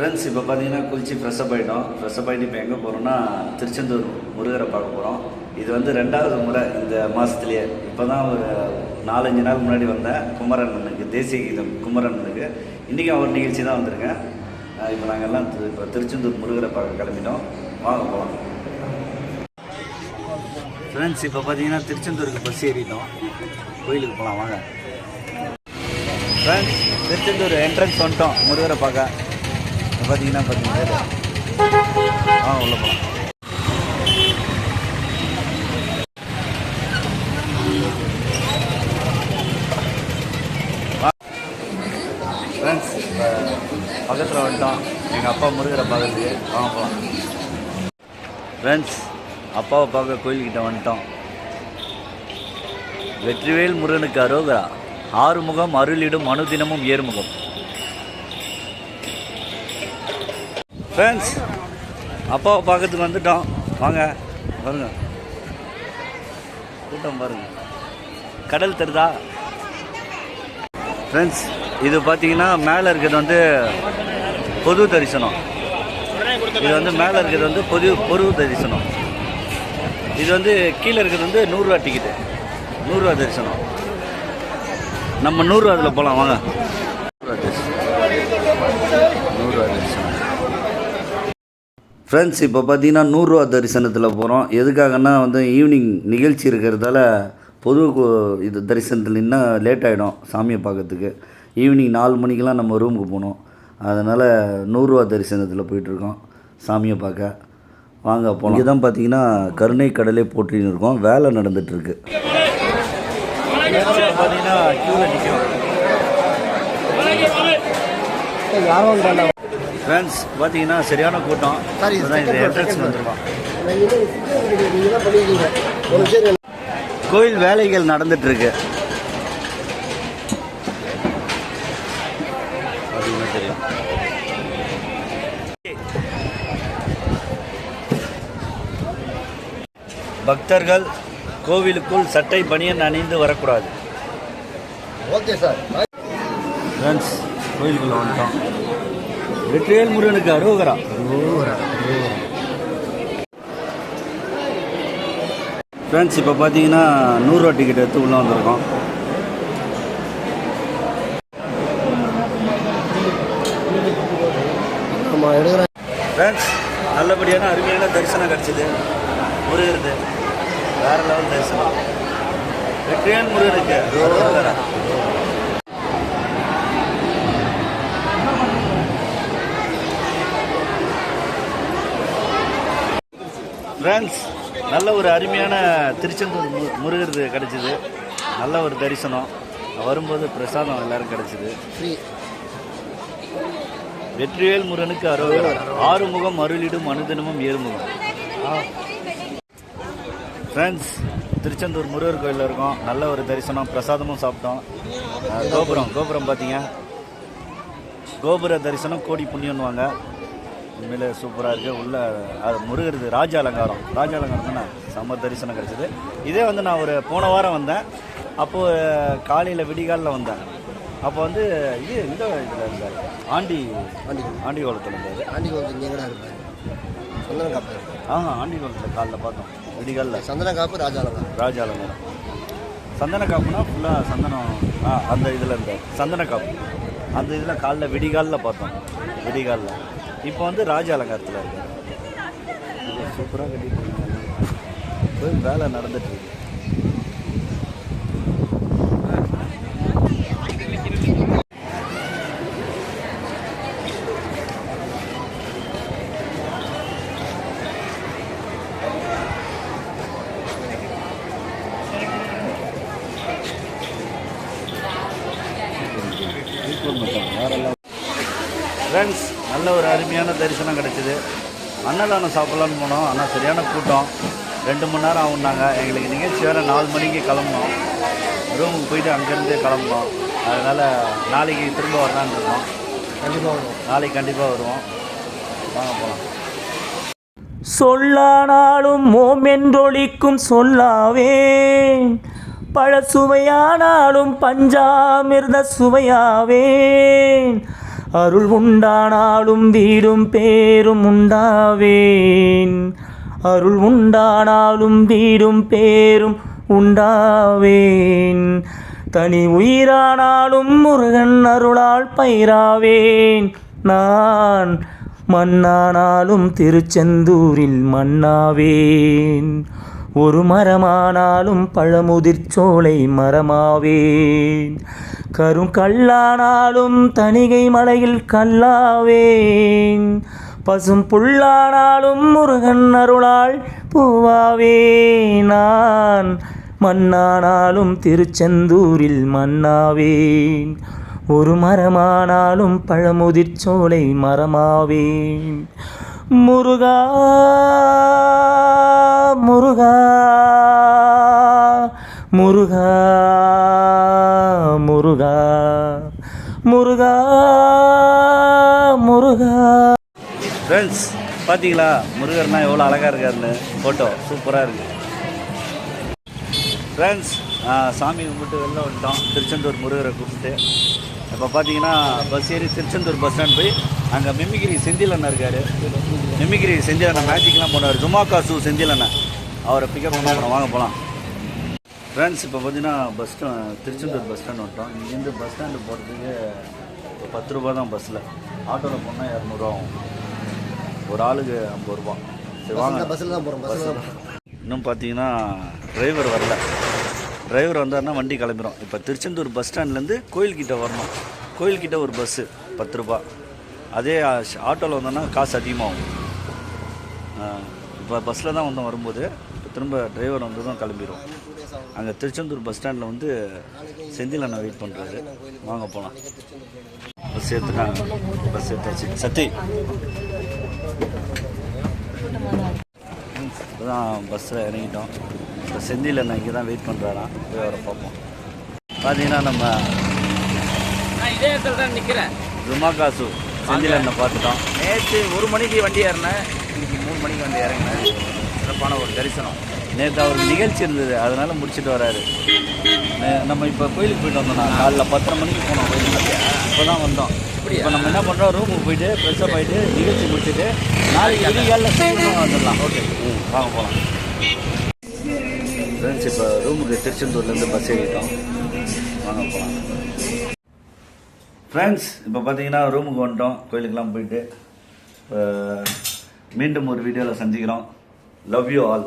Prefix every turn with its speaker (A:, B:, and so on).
A: Friends இப்போ பார்த்தீங்கன்னா குளிச்சு ஃப்ரெஷ்ஷப் ஆகிட்டோம் ஃப்ரெஷ்ஷப் ஆகிட்டு இப்போ எங்கே போகிறோம்னா திருச்செந்தூர் முருகரை பார்க்க போகிறோம் இது வந்து ரெண்டாவது முறை இந்த மாதத்துலேயே இப்போ தான் ஒரு நாலஞ்சு நாள் முன்னாடி வந்தேன். குமரண்ணனுக்கு தேசிய கீதம் குமரண்ணனுக்கு இன்றைக்கும் அவர் நிகழ்ச்சி தான் வந்திருக்கேன். இப்போ நாங்கள் எல்லாம் இப்போ திருச்செந்தூர் முருகரை பார்க்க கிளம்பிட்டோம். வாங்க போகலாம் ஃப்ரெண்ட்ஸ் இப்போ பார்த்தீங்கன்னா திருச்செந்தூருக்கு பஸ் ஏறிட்டோம். கோயிலுக்கு போகலாம் வாங்க. ஃப்ரெண்ட்ஸ் திருச்செந்தூர் என்ட்ரன்ஸ் வந்துட்டோம். முருகரை பார்க்க. பார்த்தீங்கன்னா பார்த்தீங்கன்னா ஆ உள்ள போகலாம் ஃப்ரெண்ட்ஸ் இப்போ பக்கத்தில் வந்துட்டோம். எங்கள் அப்பா முருகரை பார்க்கறதுக்கு. வாங்க போகலாம் ஃப்ரெண்ட்ஸ் அப்பாவை பார்க்க கோயில்கிட்ட வந்துட்டோம். வெற்றிவேல் முருகனுக்கு அரோகரா. ஆறுமுகம் அருளிடும் அனுதினமும் ஏறுமுகம். ஃப்ரெண்ட்ஸ் அப்பாவை பார்க்கறதுக்கு வந்துட்டோம். வாங்க பாருங்க கூட்டம் பாருங்க கடல் தருதா? ஃப்ரெண்ட்ஸ் இது பார்த்தீங்கன்னா மேலே இருக்கிறது வந்து பொது தரிசனம். இது வந்து மேலே இருக்கிறது வந்து பொது பொது தரிசனம். இது வந்து கீழே இருக்கிறது வந்து நூறுரூவா டிக்கெட்டு நூறுரூவா தரிசனம். நம்ம நூறுரூவா அதில் போகலாம் வாங்க நூறுரூவா தரிசனம் நூறுரூவா தரிசனம் ஃப்ரெண்ட்ஸ் இப்போ பார்த்தீங்கன்னா நூறுரூவா தரிசனத்தில் போகிறோம் எதுக்காகன்னா வந்து ஈவினிங் நிகழ்ச்சி இருக்கிறதால பொது இது தரிசனத்தில் இன்னும் லேட் ஆகிடும் சாமியை பார்க்கறதுக்கு. ஈவினிங் நாலு மணிக்கெலாம் நம்ம ரூமுக்கு போகணும். அதனால் நூறுரூவா தரிசனத்தில் போயிட்டுருக்கோம் சாமியை பார்க்க. வாங்க போகலாம் இங்கே தான் பார்த்தீங்கன்னா கருணை கடலே போட்டின்னு இருக்கோம். வேலை நடந்துகிட்ருக்கு பார்த்தீங்கன்னா ஃப்ரெண்ட்ஸ் பார்த்தீங்கன்னா சரியான கூட்டம். என்ட்ரன்ஸ். வந்திருக்கோம் கோயில் வேலைகள் நடந்துட்டு இருக்கு பார்த்தீங்கன்னா தெரியும். பக்தர்கள் கோவிலுக்குள் சட்டை பனியன் அணிந்து வரக்கூடாது.
B: ஓகே சார்
A: ஃப்ரெண்ட்ஸ் கோயிலுக்குள்ள வந்துட்டோம். வெற்றிவேல் முருகனுக்கு அரோகரா. ஃப்ரெண்ட்ஸ் இப்போ பார்த்தீங்கன்னா நூறுரூவா டிக்கெட் எடுத்து உள்ளே வந்திருக்கோம். ஃப்ரெண்ட்ஸ் நல்லபடியான அருமையான தரிசனம் கிடச்சிது. முருகருது வேற லெவல் தரிசனம். வெற்றிவேல் முருகனுக்கு ஃப்ரெண்ட்ஸ் நல்ல ஒரு அருமையான திருச்செந்தூர் மு முருகருது கிடச்சிது. நல்ல ஒரு தரிசனம். வரும்போது பிரசாதம் எல்லாரும் கிடச்சிது. வெற்றிவேல் முருகனுக்கு அரோகரா ஆறுமுகம் அருளிடும் அனுதினமும் ஏறுமுகம். ஃப்ரெண்ட்ஸ் திருச்செந்தூர் முருகர் கோயிலில் இருக்கோம். நல்ல ஒரு தரிசனம். பிரசாதமும் சாப்பிட்டோம். கோபுரம் கோபுரம் பார்த்தீங்க கோபுர தரிசனம் கோடி புண்ணியன்னுவாங்க உண்மையிலே சூப்பராக இருக்குது உள்ள அது முருகருது ராஜ அலங்காரம். ராஜ அலங்காரம் தானே? செம்ம தரிசனம் கிடச்சிது. இதே வந்து நான் ஒரு போன வாரம் வந்தேன். அப்போது காலையில் விடிகாலில் வந்தேன். அப்போ வந்து இது இந்த இதில் இருந்தார்? ஆண்டி
B: ஆண்டி
A: ஆண்டி கோலத்தில் இருந்தார்.
B: ஆண்டி இங்கே எங்கடா இருப்பாரு சந்தன காப்பு.
A: ஆஹா ஆண்டி கோலத்தில் காலைல பார்த்தோம். விடிகாலில்.
B: சந்தன காப்பு ராஜாலங்கா
A: ராஜ அலங்காரம். சந்தன காப்புனா ஃபுல்லாக சந்தனம் ஆ அந்த இதில் இருந்த சந்தன காப்பு. அந்த இதில் காலைல விடிகாலில் பார்த்தோம். விடிகாலில். இப்போ வந்து ராஜ அலங்காரத்தில் இருக்கு. சூப்பராக கட்டிட்டு கோயில் வேலை நடந்துட்டு இருக்கு. ஃப்ரெண்ட்ஸ் நல்ல ஒரு அருமையான தரிசனம் கிடச்சிது. அன்னதானம் சாப்பிட்லான்னு போனோம். ஆனால் சரியான கூட்டம். ரெண்டு மணி நேரம் ஆகுனாங்க எங்களுக்கு நிகழ்ச்சி வேறு நாலு மணிக்கு கிளம்புனோம். ரூமுக்கு போயிட்டு அங்கேருந்து கிளம்புனோம். அதனால் நாளைக்கு திரும்ப வரலான்னு இருக்கோம்.
B: கண்டிப்பாக வரும்
A: நாளைக்கு கண்டிப்பாக வருவோம். வாங்க போகலாம்
C: சொல்லானாலும் மோமென்றொழிக்கும் சொல்லாவேன் பழசுவையானாலும் பஞ்சாமிர்த சுவையாவேன் அருள் உண்டானாலும் வீடும் பேரும் உண்டாவேன். அருள் உண்டானாலும் வீடும் பேரும் உண்டாவேன். தனி உயிரானாலும் முருகன் அருளால் பயிராவேன். நான் மண்ணானாலும் திருச்செந்தூரில் மண்ணாவேன் ஒரு மரமானாலும் பழமுதிர்ச்சோலை மரமாவேன். கருங்கல்லானாலும் தணிகை மலையில் கல்லாவேன். பசும் புல்லானாலும் முருகன் அருளால் பூவாவே நான் மண்ணானாலும் திருச்செந்தூரில் மண்ணாவேன் ஒரு மரமானாலும் பழமுதிர்ச்சோலை மரமாவேன். முருகா முருகா முருகா முருகா முருகா முருகா.
A: ஃப்ரெண்ட்ஸ் பார்த்தீங்களா முருகர்னா எவ்வளோ அழகாக இருக்காருன்னு? ஃபோட்டோ சூப்பராக இருக்கு. ஃப்ரெண்ட்ஸ் சாமி கும்பிட்டு வெளில வந்துட்டோம். திருச்செந்தூர் முருகரை கூப்பிட்டு இப்போ பார்த்தீங்கன்னா பஸ் ஏறி திருச்செந்தூர் பஸ் ஸ்டாண்ட் போய் அங்கே மிமிகிரி செந்தில் அண்ணன் இருக்கார். மிமிகிரி செந்தில் அண்ணன் மேஜிக்லாம் போனார் ஜுமாக்கா சூ செந்தில் அண்ணன் அவரை பிக்கப் பண்ண போகிறோம் வாங்க போகலாம் ஃப்ரெண்ட்ஸ் இப்போ பார்த்தீங்கன்னா bus stand Tiruchendur bus stand வந்துட்டோம். இங்கேருந்து பஸ் ஸ்டாண்டு போகிறதுக்கு பத்து ரூபா தான் பஸ்ஸில் ஆட்டோவில் போனால் இரநூறுவா ஆகும். ஒரு ஆளுக்கு ஐம்பது ரூபா. சரி வாங்க.
B: பஸ்ஸில் தான் போகிறோம் பஸ்ஸில்
A: இன்னும் பார்த்தீங்கன்னா டிரைவர் வரல. டிரைவர் வந்தாருன்னா வண்டி கிளம்பிடும் இப்போ திருச்செந்தூர் பஸ் ஸ்டாண்ட்லேருந்து கோயில்கிட்ட வரணும். கோயில்கிட்ட ஒரு பஸ்ஸு பத்து ரூபா. அதே ஆட்டோவில் வந்தோன்னா காசு அதிகமாகும். இப்போ பஸ்ஸில் தான் வந்தோம் வரும்போது இப்போ திரும்ப டிரைவர் வந்ததும் கிளம்பிடுவோம் அங்கே திருச்செந்தூர் பஸ் ஸ்டாண்டில் வந்து செந்தில் அண்ணா வெயிட் பண்ணுறாரு வாங்க போகலாம் பஸ் ஏற்றுக்காங்க பஸ் ஏற்றாச்சு சத்தி. இப்போ தான் பஸ்ஸில் இறங்கிட்டோம். இப்போ செந்தில் அண்ணன் இங்கே தான் வெயிட் பண்ணுறாராம் போய் அவரை பார்ப்போம். பார்த்தீங்கன்னா நம்ம
D: நான் இதே இடத்துல தான் நிற்கிறேன்
A: ஜுமா காசு செந்தில் அண்ணன் பார்த்துட்டோம்
D: நேற்று ஒரு மணிக்கு வண்டி ஏறினேன். இன்னைக்கு மூணு மணிக்கு வந்து இறங்கினேன். சிறப்பான ஒரு தரிசனம்.
A: நேற்று அவருக்கு நிகழ்ச்சி இருந்தது. அதனால முடிச்சுட்டு வராரு. நம்ம இப்போ கோயிலுக்கு போயிட்டு வந்தோம்னா காலைல பத்தரை மணிக்கு போனோம் கோயிலுக்கு. இப்போ தான் வந்தோம் இப்போ நம்ம என்ன பண்ணுறோம் ரூமுக்கு போயிட்டு ஃப்ரெஷ்ஷப் ஆகிட்டு நிகழ்ச்சி முடிச்சுட்டு நாளைக்கு விடிகாலில் சீக்கிரமாக வந்துடலாம். ஓகே. ம் வாங்க போகலாம் ஃப்ரெண்ட்ஸ் இப்போ ரூமுக்கு திருச்செந்தூர்லேருந்து பஸ் ஏறிட்டோம். வாங்க போகலாம் ஃப்ரெண்ட்ஸ் இப்போ பார்த்தீங்கன்னா ரூமுக்கு வந்துட்டோம். கோயிலுக்கெல்லாம் போயிட்டு இப்போ மீண்டும் ஒரு வீடியோவில் சந்திக்கிறோம். Love you all